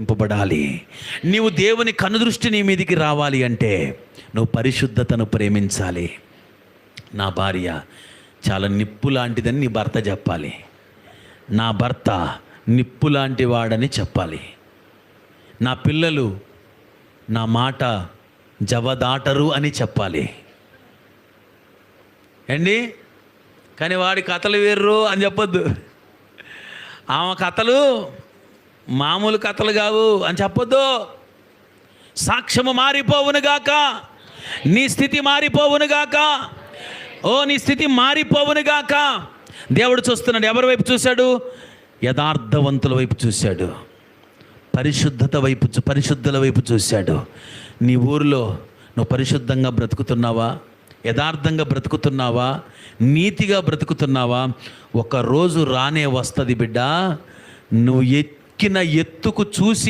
గుర్తింపబడాలి నీవు దేవుని కనుదృష్టి నీ మీదికి రావాలి అంటే నువ్వు పరిశుద్ధతను ప్రేమించాలి. నా భార్య చాలా నిప్పు లాంటిదని నీ భర్త చెప్పాలి. నా భర్త నిప్పు లాంటి వాడని చెప్పాలి. నా పిల్లలు నా మాట జవదాటరు అని చెప్పాలి. ఏండి కానీ వాడి కథలు వేర్రు అని చెప్పొద్దు. ఆమె కథలు మామూలు కథలు కావు అని చెప్పొద్దు. సాక్ష్యము మారిపోవును గాక. నీ స్థితి మారిపోవును గాక. ఓ నీ స్థితి మారిపోవును గాక. దేవుడు చూస్తున్నాడు ఎవరి వైపు చూశాడు? యథార్థవంతుల వైపు చూశాడు. పరిశుద్ధత వైపు పరిశుద్ధుల వైపు చూశాడు. నీ ఊరిలో నువ్వు పరిశుద్ధంగా బ్రతుకుతున్నావా? యథార్థంగా బ్రతుకుతున్నావా? నీతిగా బ్రతుకుతున్నావా? ఒకరోజు రానే వస్తుంది బిడ్డ. నువ్వు ఎక్కిన ఎత్తుకు చూసి